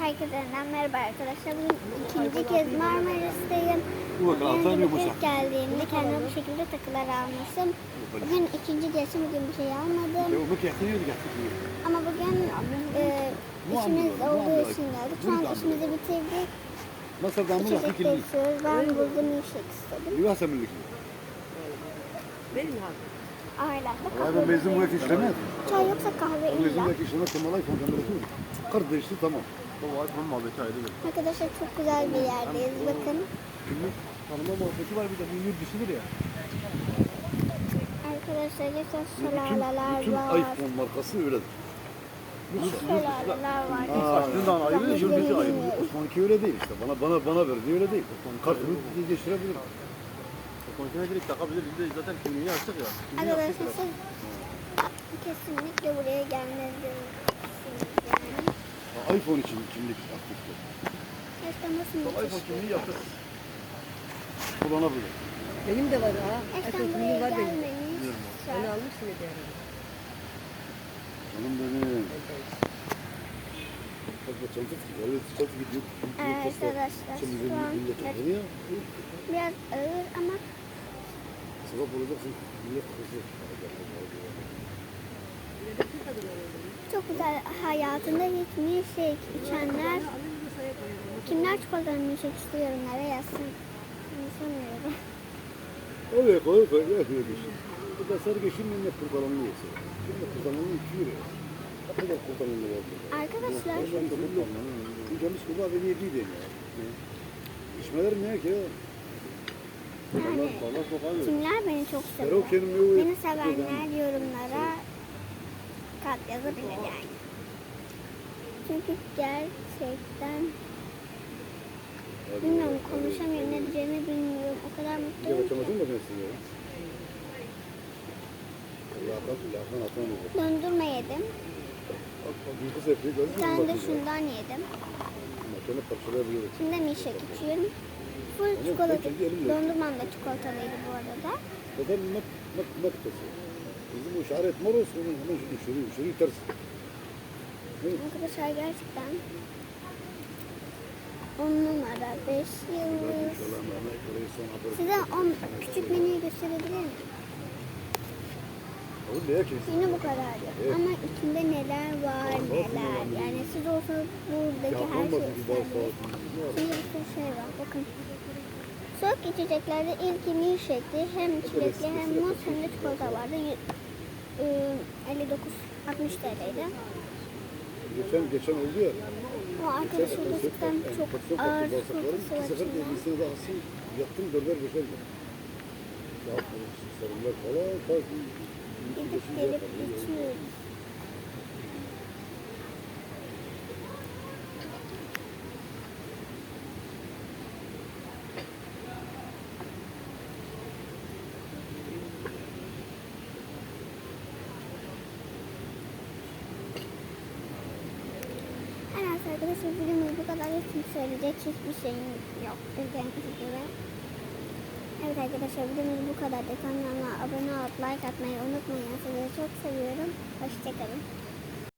Herkese yeniden merhaba arkadaşlar. Bugün ikinci kez Marmaris'teyim. Bugün ilk geldiğimde kendime bu şekilde takılar almıştım. Bugün ikinci gezim. Bugün bir şey almadım. Ama bugün e, işimiz olduğu için geldik. Şu an işimizi bitirdik. İçecek kilini? geçiyoruz. Ben burada milkshake istedim. Yuvasa millik. Benim abi. Kahve ben mezun istedim. işlemez. Çay yoksa kahve illa. Mezundaki işleme temalay foncaları Kır değişti tamam. Baba iPhone muhabbeti ayrı bir. Arkadaşlar çok güzel bir yerdeyiz. Bakın. Kimlik tanıma muhabbeti var bir de yurt dışıdır ya. Arkadaşlar geçen Bütün, şelaleler bütün var. iPhone markası öyledir. Şelaleler var. Aa, şundan ayrı, Ben yurt dışı hiçbirini ayrı. bilmiyorum. Osmanlıki öyle değil işte. Bana bana bana verdi öyle değil. Kartını geçirebilirim. Kontrol direkt takabilir. Biz de zaten kimliğini açtık ya. Arkadaşlar siz kesinlikle buraya. Ha, iPhone için kimlik aktiftir. İPhone müthiş. kimliği yaptık. Kullanabilir. Benim de var ha. Erkek buraya var benim. Onu almışsın bir ara. Canım benim. Arkadaşlar şu an biraz ağır ama Sebep olacaksın. Millet kızı. Çok güzel hayatında hiç milkshake içenler kimler çikolatalı milkshake istiyor yorumlara yazsın. Konuşamıyorum. Öyle koy koy. Yapıyor bir şey. Bu da sarı geçin millet kurtalanını yesin. Şimdi kurtalanını içiyor ya. Arkadaşlar Hocamız kuba beni yediği deniyor. İçmeler ne ki? yani Valla sokağı kimler beni çok seviyor. Beni sevenler yorumlara kat yazabilir yani. Çünkü gerçekten bilmiyorum konuşamıyorum ne diyeceğimi bilmiyorum. O kadar mutluyum ki. Döndürme yedim. Tane de şundan yedim. Şimdi milkshake içiyorum. Full çikolata. Dondurmam da çikolatalıydı bu arada. Zaten mak, mak, maktası. Bizim o işaret mor olsun onun hemen şurayı, şurayı ters. Arkadaşlar gerçekten 10 numara 5 yıldız. Size 10 küçük menüyü gösterebilir miyim? Yine bu kadar. Ama içinde neler var neler. Yani siz olsanız buradaki her şey isterdiniz. sağ Şimdi bir sürü şey var. Bakın. Soğuk içeceklerde ilki milkshake'ti. Hem çilekli hem muz hem de çikolata vardı. Y- ıı, 59 60 TL'ydi. Geçen, geçen oldu ya. Ama arkadaşım gerçekten çok ağır sıkıntısı var sefer sene daha asıl yattım dörder beşer gün. Sarımlar falan. Gidip gelip içiyoruz. Evet arkadaşlar videomuz bu kadar hiç söyleyecek hiçbir şeyim yok. Bildiğiniz gibi. Evet arkadaşlar videomuz bu kadar. Kanalıma abone olup like atmayı unutmayın. Sizi çok seviyorum. Hoşçakalın.